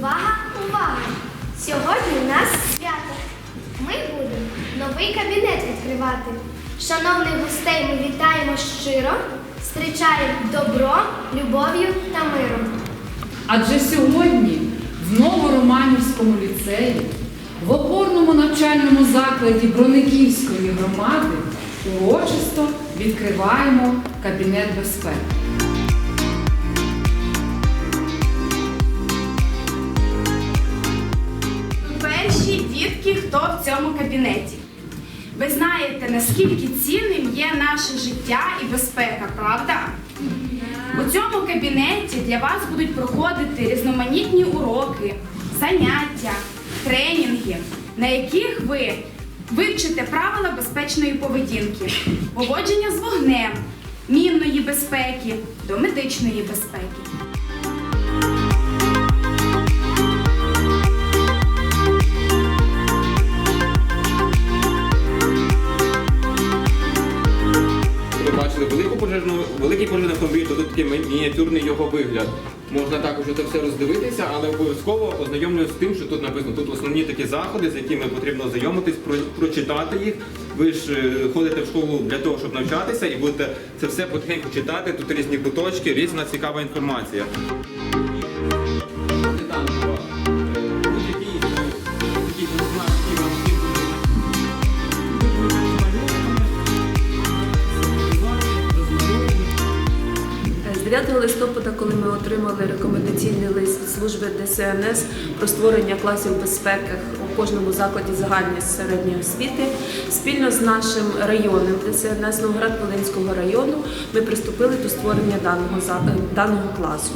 Увага, увага! Сьогодні у нас свято. Ми будемо новий кабінет відкривати. Шановних гостей ми вітаємо щиро, зустрічаємо добро, любов'ю та миром. Адже сьогодні в Новороманівському ліцеї, в опорному навчальному закладі Брониківської громади урочисто відкриваємо кабінет безпеки. Перші хто в цьому кабінеті. Ви знаєте, наскільки цінним є наше життя і безпека, правда? У цьому кабінеті для вас будуть проходити різноманітні уроки, заняття, тренінги, на яких ви вивчите правила безпечної поведінки, поводження з вогнем, мінної безпеки до медичної безпеки. Великий пожежний автомобіль, то тут такий мініатюрний його вигляд. Можна також це все роздивитися, але обов'язково ознайомлюсь з тим, що тут написано. Тут основні такі заходи, з якими потрібно ознайомитись, про- прочитати їх. Ви ж е, ходите в школу для того, щоб навчатися, і будете це все потихеньку читати. Тут різні куточки, різна цікава інформація. 9 листопада, коли ми отримали рекомендаційний лист служби ДСНС про створення класів безпеки у кожному закладі загальної середньої освіти, спільно з нашим районом ДСНС Новоград-Волинського району ми приступили до створення даного даного класу.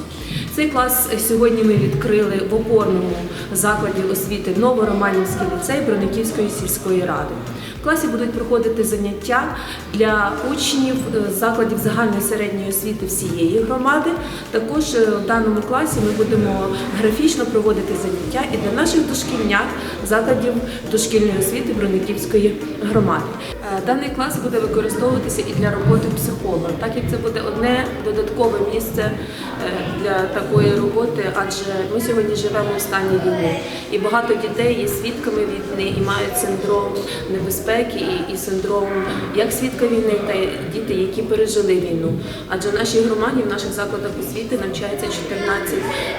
Цей клас сьогодні ми відкрили в опорному закладі освіти Новороманівський ліцей Брониківської сільської ради. В класі будуть проходити заняття для учнів е, закладів загальної середньої освіти всієї громади. Також е, в даному класі ми будемо графічно проводити заняття і для наших дошкільнят закладів дошкільної освіти Брониківської громади. Е, Даний клас буде використовуватися і для роботи психолога, так як це буде одне додаткове місце для такої роботи, адже ми сьогодні живемо в стані війни, і багато дітей є свідками війни і мають синдром небезпеки і, синдром як свідка війни, та діти, які пережили війну. Адже в нашій громаді, в наших закладах освіти навчається 14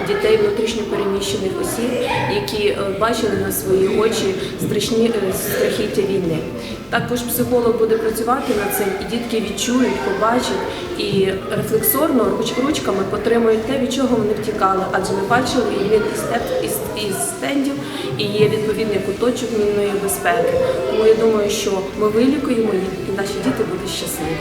дітей внутрішньопереміщених осіб, які е, бачили на свої очі страшні е, страхіття війни. Також психолог буде працювати над цим, і дітки відчують, побачать і рефлексорно руч- ручками потримують те, від чого вони втікали, адже ми бачили і він із стендів, і є відповідний куточок мінної безпеки. Тому я думаю, що ми вилікуємо їх, і наші діти будуть щасливі.